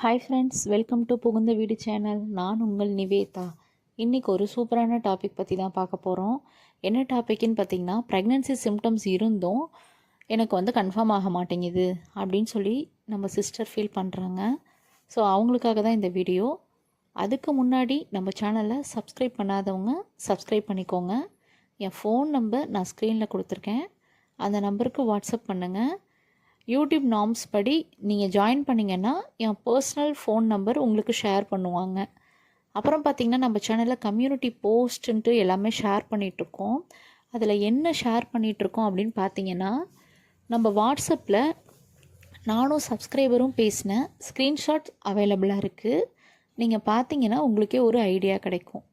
Hi friends welcome to புகுந்த வீடு channel நான் உங்கள் நிவேதா. இன்றைக்கி ஒரு சூப்பரான டாபிக் பற்றி தான் பார்க்க போகிறோம் என்ன டாபிக்னு பார்த்தீங்கன்னா ப்ரெக்னென்சி சிம்டம்ஸ் இருந்தும் எனக்கு வந்து கன்ஃபார்ம் ஆக மாட்டேங்குது அப்படின்னு சொல்லி நம்ம சிஸ்டர் ஃபீல் பண்ணுறாங்க ஸோ அவங்களுக்காக தான் இந்த வீடியோ அதுக்கு முன்னாடி நம்ம சேனலை சப்ஸ்கிரைப் பண்ணாதவங்க சப்ஸ்கிரைப் பண்ணிக்கோங்க. என் ஃபோன் நம்பர் நான் ஸ்க்ரீனில் கொடுத்துருக்கேன். அந்த நம்பருக்கு வாட்ஸ்அப் பண்ணுங்கள் யூடியூப் நார்ம்ஸ் படி நீங்கள் ஜாயின் பண்ணிங்கன்னா என் பர்சனல் ஃபோன் நம்பர் உங்களுக்கு ஷேர் பண்ணுவாங்க. அப்புறம் பார்த்திங்கன்னா நம்ம சேனலில் கம்யூனிட்டி போஸ்ட்டுன்ட்டு எல்லாமே ஷேர் பண்ணிகிட்ருக்கோம் அதில் என்ன ஷேர் பண்ணிகிட்ருக்கோம் அப்படின்னு பார்த்தீங்கன்னா நம்ம வாட்ஸ்அப்பில் நானும் சப்ஸ்கிரைபரும் பேசின ஸ்க்ரீன்ஷாட் அவைலபிளாக இருக்குது நீங்கள் பார்த்தீங்கன்னா உங்களுக்கே ஒரு ஐடியா கிடைக்கும்.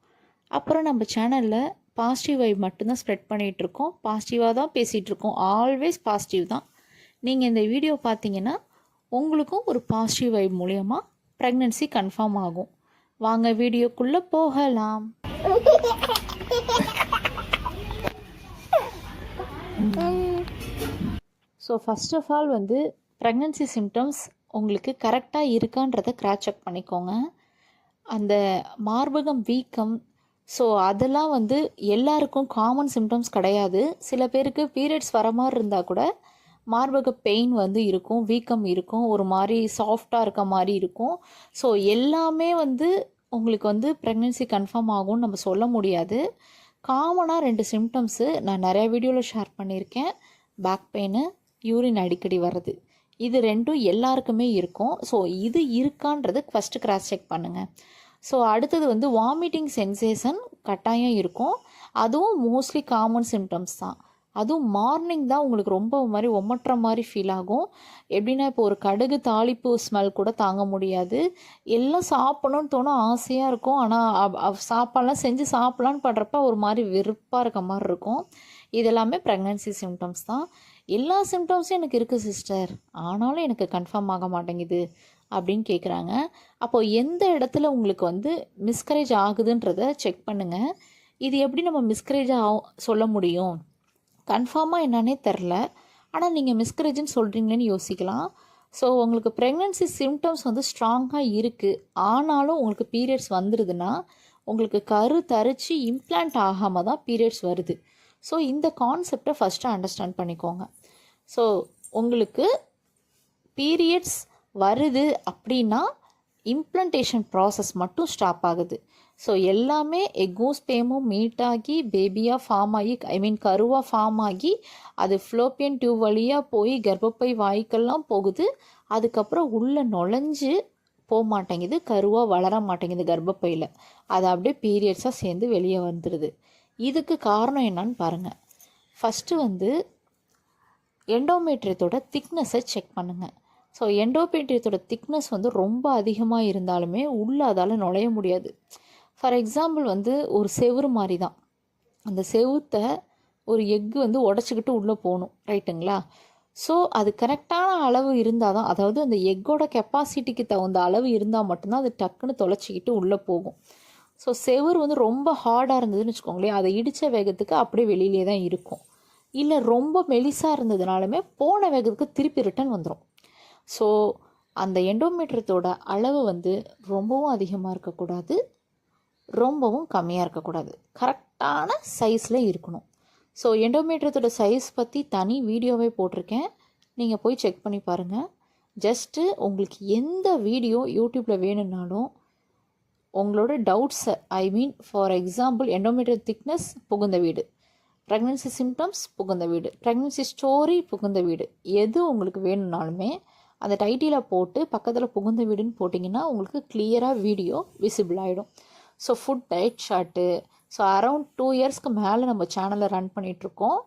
அப்புறம் நம்ம சேனலில் பாசிட்டிவ் வைப் மட்டும்தான் ஸ்ப்ரெட் பண்ணிகிட்ருக்கோம் பாசிட்டிவாக தான் பேசிகிட்ருக்கோம் ஆல்வேஸ் பாசிட்டிவ் தான். நீங்கள் இந்த வீடியோ பார்த்தீங்கன்னா உங்களுக்கும் ஒரு பாசிட்டிவ் வைப் மூலயமா ப்ரெக்னென்சி கன்ஃபார்ம் ஆகும். வாங்க வீடியோக்குள்ளே போகலாம். ஸோ ஃபஸ்ட் ஆஃப் ஆல் வந்து ப்ரெக்னென்சி சிம்டம்ஸ் உங்களுக்கு கரெக்டாக இருக்கான்றத கிராச் செக் பண்ணிக்கோங்க. அந்த மார்பகம் வீக்கம் ஸோ அதெல்லாம் வந்து எல்லாருக்கும் காமன் சிம்டம்ஸ் கிடையாது. சில பேருக்கு பீரியட்ஸ் வர மாதிரி இருந்தால் கூட மார்பக பெயின் வந்து இருக்கும் வீக்கம் இருக்கும் ஒரு மாதிரி சாஃப்டாக இருக்க மாதிரி இருக்கும். ஸோ எல்லாமே வந்து உங்களுக்கு வந்து ப்ரெக்னென்சி கன்ஃபார்ம் ஆகும்னு நம்ம சொல்ல முடியாது. காமனாக ரெண்டு சிம்டம்ஸு நான் நிறைய வீடியோவில் ஷேர் பண்ணியிருக்கேன். பேக் பெயின் யூரின் அடிக்கடி வர்றது. இது ரெண்டும் எல்லாருக்குமே இருக்கும். ஸோ இது இருக்கான்றது ஃபஸ்ட்டு கிராஸ் செக் பண்ணுங்கள் ஸோ அடுத்தது வந்து வாமிட்டிங் சென்சேஷன் கட்டாயம் இருக்கும். அதுவும் மோஸ்ட்லி காமன் சிம்டம்ஸ் தான். அதுவும் மார்னிங் தான் உங்களுக்கு ரொம்ப மாதிரி ஒமட்டுற மாதிரி ஃபீல் ஆகும். எப்படின்னா இப்போ ஒரு கடுகு தாளிப்பு ஸ்மெல் கூட தாங்க முடியாது. எல்லாம் சாப்பிடணும்னு தோணும் ஆசையாக இருக்கும். ஆனால் சாப்பாடெலாம் செஞ்சு சாப்பிட்லான்னு படுறப்ப ஒரு மாதிரி வெறுப்பாக இருக்க மாதிரி இருக்கும். இதெல்லாமே ப்ரெக்னன்சி சிம்டம்ஸ் தான். எல்லா சிம்டம்ஸும் எனக்கு இருக்குது சிஸ்டர் ஆனாலும் எனக்கு கன்ஃபார்ம் ஆக மாட்டேங்குது அப்படின்னு கேட்குறாங்க அப்போது எந்த இடத்துல உங்களுக்கு வந்து மிஸ்கரேஜ் ஆகுதுன்றத செக் பண்ணுங்கள் இது எப்படி நம்ம மிஸ்கரேஜ் ஆ சொல்ல முடியும்? கன்ஃபார்மாக என்னன்னே தெரில. ஆனால் நீங்கள் மிஸ்கரேஜ்னு சொல்கிறீங்களேன்னு யோசிக்கலாம். ஸோ உங்களுக்கு ப்ரெக்னென்சி சிம்டம்ஸ் வந்து ஸ்ட்ராங்காக இருக்குது ஆனாலும் உங்களுக்கு பீரியட்ஸ் வந்துடுதுன்னா உங்களுக்கு கரு தரிச்சு இம்ப்ளான்ட் ஆகாமல் தான் பீரியட்ஸ் வருது. ஸோ இந்த கான்செப்டை ஃபஸ்ட்டு அண்டர்ஸ்டாண்ட் பண்ணிக்கோங்க. ஸோ உங்களுக்கு பீரியட்ஸ் வருது அப்படின்னா இம்ப்ளண்டேஷன் ப்ராசஸ் மட்டும் ஸ்டாப் ஆகுது. ஸோ எல்லாமே எக்கும் ஸ்பேமும் மீட் ஆகி பேபியாக ஃபார்ம் ஆகி ஐ மீன் கருவாக ஃபார்ம் ஆகி அது ஃப்ளோப்பியன் டியூப் வழியாக போய் கர்ப்பப்பை வாய்க்கெல்லாம் போகுது. அதுக்கப்புறம் உள்ளே நுழைஞ்சு போக மாட்டேங்குது கருவாக வளர மாட்டேங்குது கர்ப்பப்பையில். அது அப்படியே பீரியட்ஸாக சேர்ந்து வெளியே வந்துடுது இதுக்கு காரணம் என்னன்னு பாருங்கள் ஃபஸ்ட்டு வந்து எண்டோமேட்ரியத்தோட திக்னஸை செக் பண்ணுங்கள் ஸோ எண்டோபேட்ரியத்தோட திக்னஸ் வந்து ரொம்ப அதிகமாக இருந்தாலுமே உள்ளே அதால் நுழைய முடியாது. ஃபார் எக்ஸாம்பிள் வந்து ஒரு செவுறு மாதிரி தான் அந்த செவுத்தை ஒரு எக்கு வந்து உடச்சிக்கிட்டு உள்ளே போகணும் ரைட்டுங்களா ஸோ அது கரெக்டான அளவு இருந்தால் தான் அதாவது அந்த எக்கோட கெப்பாசிட்டிக்கு தகுந்த அளவு இருந்தால் மட்டும்தான் அது டக்குன்னு தொலைச்சிக்கிட்டு உள்ளே போகும். ஸோ செவுறு வந்து ரொம்ப ஹார்டாக இருந்ததுன்னு வச்சுக்கோங்களேன் அதை இடித்த வேகத்துக்கு அப்படியே வெளியிலே தான் இருக்கும். இல்லை ரொம்ப மெலிசாக இருந்ததுனாலுமே போன வேகத்துக்கு திருப்பி ரிட்டன் வந்துடும் ஸோ அந்த எண்டோமீட்டரத்தோட அளவு வந்து ரொம்பவும் அதிகமாக இருக்கக்கூடாது. ரொம்பவும் கம்மியாக இருக்கக்கூடாது. கரெக்டான சைஸில் இருக்கணும். ஸோ எண்டோமீட்டரத்தோட சைஸ் பற்றி தனி வீடியோவே போட்டிருக்கேன். நீங்கள் போய் செக் பண்ணி பாருங்கள் ஜஸ்ட்டு உங்களுக்கு எந்த வீடியோ யூடியூப்பில் வேணும்னாலும் உங்களோட டவுட்ஸை I mean for example endometrium thickness புகுந்த வீடு. ப்ரெக்னென்சி சிம்டம்ஸ் புகுந்த வீடு. ப்ரெக்னென்சி ஸ்டோரி புகுந்த வீடு. எது உங்களுக்கு வேணும்னாலுமே அந்த டைட்டிலை போட்டு பக்கத்தில் புகுந்த வீடுன்னு போட்டிங்கன்னா உங்களுக்கு கிளியராக வீடியோ விசிபிள் ஆகிடும் so food diet chart so around two இயர்ஸ்க்கு மேலே நம்ம சேனலை ரன் பண்ணிகிட்ருக்கோம்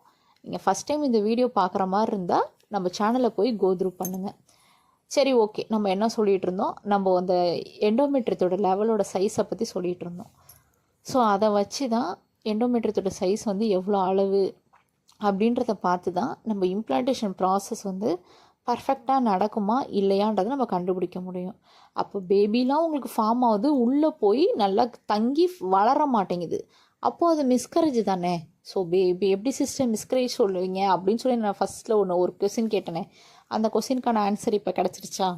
நீங்கள் ஃபஸ்ட் டைம் இந்த வீடியோ பார்க்குற மாதிரி இருந்தால் நம்ம சேனலை போய் கோத்ரூ பண்ணுங்கள் சரி ஓகே நம்ம என்ன சொல்லிகிட்டு இருந்தோம்? நம்ம அந்த எண்டோமீட்டரத்தோட லெவலோட சைஸை பற்றி சொல்லிகிட்டு இருந்தோம். ஸோ அதை வச்சு தான் எண்டோமீட்டரத்தோட சைஸ் வந்து எவ்வளோ அளவு அப்படின்றத பார்த்து தான் நம்ம இம்ப்ளான்டேஷன் ப்ராசஸ் வந்து பர்ஃபெக்டாக நடக்குமா இல்லையான்றதை நம்ம கண்டுபிடிக்க முடியும். அப்போ பேபிலாம் உங்களுக்கு ஃபார்ம் ஆகுது உள்ளே போய் நல்லா தங்கி வளர மாட்டேங்குது. அப்போது அது மிஸ்கரேஜ் தானே? ஸோ பேபி எப்படி சிஸ்டர் மிஸ்கரேஜ் சொல்லுவீங்க? அப்படின்னு சொல்லி நான் ஃபஸ்ட்டில் ஒன்று ஒரு கொஸ்டின் கேட்டேனே. அந்த கொஸ்டினுக்கான ஆன்சர் இப்போ கிடச்சிருச்சா?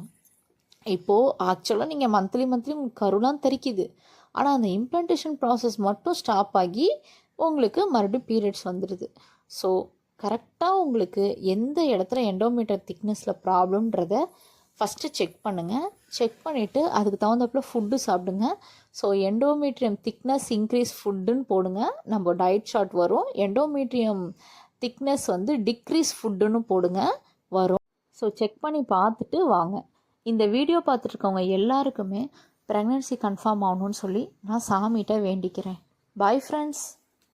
இப்போது ஆக்சுவலாக நீங்கள் மந்த்லி மந்த்லி உங்களுக்கு கருலாம் தெரிக்குது. ஆனால் அந்த இம்ப்ளான்டேஷன் ப்ராசஸ் மட்டும் ஸ்டாப் ஆகி உங்களுக்கு மறுபடியும் பீரியட்ஸ் வந்துடுது ஸோ கரெக்டாக உங்களுக்கு எந்த இடத்துல எண்டோமீட்டர் திக்னஸில் ப்ராப்ளம்ன்றத ஃபஸ்ட்டு செக் பண்ணுங்கள் செக் பண்ணிவிட்டு அதுக்கு தகுந்தப்பில் ஃபுட்டு சாப்பிடுங்க. ஸோ எண்டோமீட்ரியம் திக்னஸ் இன்க்ரீஸ் ஃபுட்டுன்னு போடுங்க. நம்ம டயட் ஷார்ட் வரும். எண்டோமீட்ரியம் திக்னஸ் வந்து டிக்ரீஸ் ஃபுட்டுன்னு போடுங்க. வரும். ஸோ செக் பண்ணி பார்த்துட்டு வாங்க. இந்த வீடியோ பார்த்துட்ருக்கவங்க எல்லாருக்குமே ப்ரெக்னென்சி கன்ஃபார்ம் ஆகணும்னு சொல்லி நான் சாமிகிட்ட வேண்டிக்கிறேன். Bye friends